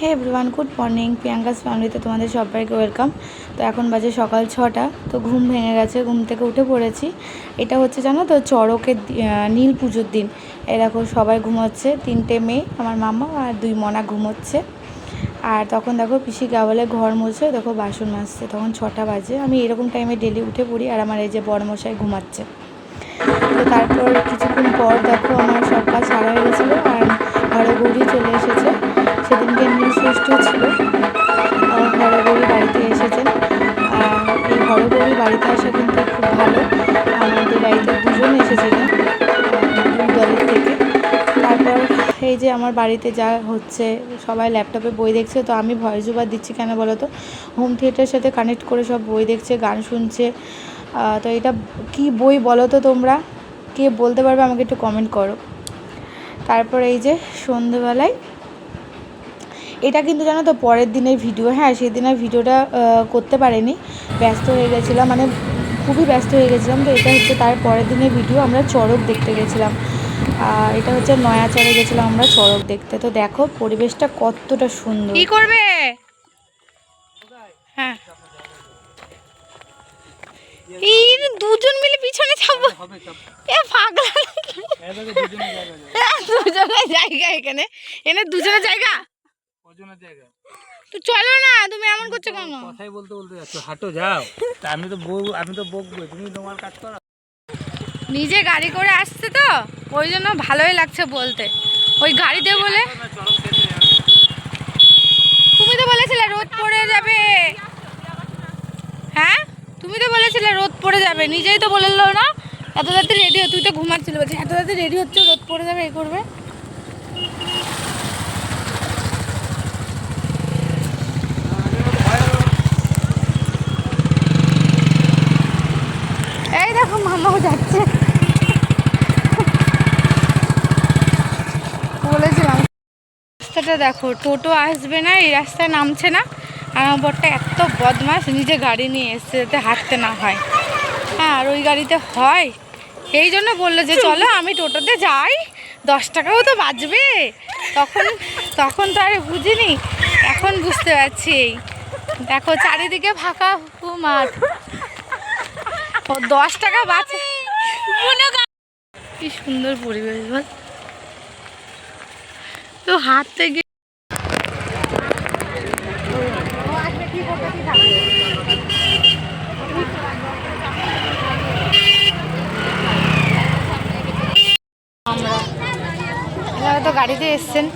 Hey everyone, good morning. Priyanka's ফ্যামিলিতে তোমাদের সবাইকে ওয়েলকাম। তো এখন বাজে সকাল ছটা, তো ঘুম ভেঙে গেছে, ঘুম থেকে উঠে পড়েছি। এটা হচ্ছে জানো তো চড়কের নীল পুজোর দিন। দেখো সবাই ঘুমোচ্ছে, তিনটে মেয়ে, আমার মামা আর দুই মনা ঘুমোচ্ছে। আর তখন দেখো পিসি গাওয়ালে ঘর মুছে, দেখো বাসন মাজছে, তখন ছটা বাজে। আমি এরকম টাইমে ডেলি উঠে পড়ি আর আমার এই যে বড়মশাই ঘুমাচ্ছে। তো তারপর কিছুক্ষণ পর দেখো আমার সব কাজ সারা হয়ে গেছিল আর ঘরে গৌরী চলে এসেছে। সেদিনকে নীল ষষ্ঠ ছিল। আহ, ঘরে গৌরী বাড়িতে এসেছেন। এই ঘরে বাড়িতে আসা কিন্তু খুব ভালো। আমাদের বাড়িতে দুজন এসেছিলেন দলের থেকে। তারপর এই যে আমার বাড়িতে যা হচ্ছে সবাই ল্যাপটপে বই দেখছে তো আমি ভয়েস ওভার দিচ্ছি কেন বলো তো? হোম থিয়েটারের সাথে কানেক্ট করে সব বই দেখছে গান শুনছে। তো এটা কি বই বলো তো তোমরা? কে বলতে পারবে আমাকে একটু কমেন্ট করো। তারপর এই যে সন্ধেবেলায় এটা কিন্তু জানো তো পরের দিনের ভিডিও হ্যাঁ সেদিনের ভিডিওটা করতে পারিনি। ব্যস্ত হয়ে গেছিলাম মানে খুবই ব্যস্ত হয়ে গেছিলাম। তো এটা হচ্ছে তার পরের দিনের ভিডিও আমরা চড়ক দেখতে গেছিলাম। আর এটা হচ্ছে নয়াচড়ে গেছিলাম আমরা চড়ক দেখতে। তো দেখো পরিবেশটা কতটা সুন্দর। কি করবে? হ্যাঁ। এই দুজন মিলে পিছনে যাব। এ পাগলা দুজনের জায়গা এখানে। এনে দুজনের জায়গা? ওজনের জায়গা। তো চলো না তুমি এমন করছ কেন? কথাই বলতে বলতে যাচ্ছ। হাঁটো যাও। তা আমি তো বউ আমি তো বকবো তুমি তোমার কাজ করো। নিজে গাড়ি করে আসছে তো ওই জন্য ভালোই লাগছে বলতে। ওই গাড়িতে বলে। তুমি তো বলেছিলে রোদ পড়ে যাবে। হ্যাঁ? তুমি তো বলেছিলে রোদ পড়ে যাবে নিজেই তো বলল না। এত তাড়াতাড়ি রেডি তুই তো ঘুমাচ্ছিল বলছি এত তাড়াতাড়ি রেডি হচ্ছে রোদ পড়ে যাবে এ করবে এই দেখো মামাও যাচ্ছে বলেছিলাম রাস্তাটা দেখো টোটো আসবে না এই রাস্তায় নামছে না। আর আমার বরটা এত বদমাস নিজে গাড়ি নিয়ে এসছে যাতে হাঁটতে না হয়। হ্যাঁ আর ওই গাড়িতে হয়। এই জন্য বলল যে চলো আমি টোটোতে যাই দশ টাকাও তো বাঁচবে। তখন তখন তো আর বুঝিনি এখন বুঝতে পারছি। এই দেখো চারিদিকে ফাঁকা মাঠ। ও দশ টাকা বাঁচে। কি সুন্দর পরিবেশ বল। তো হাত থেকে আমরা তো গাড়িতে এসছেন।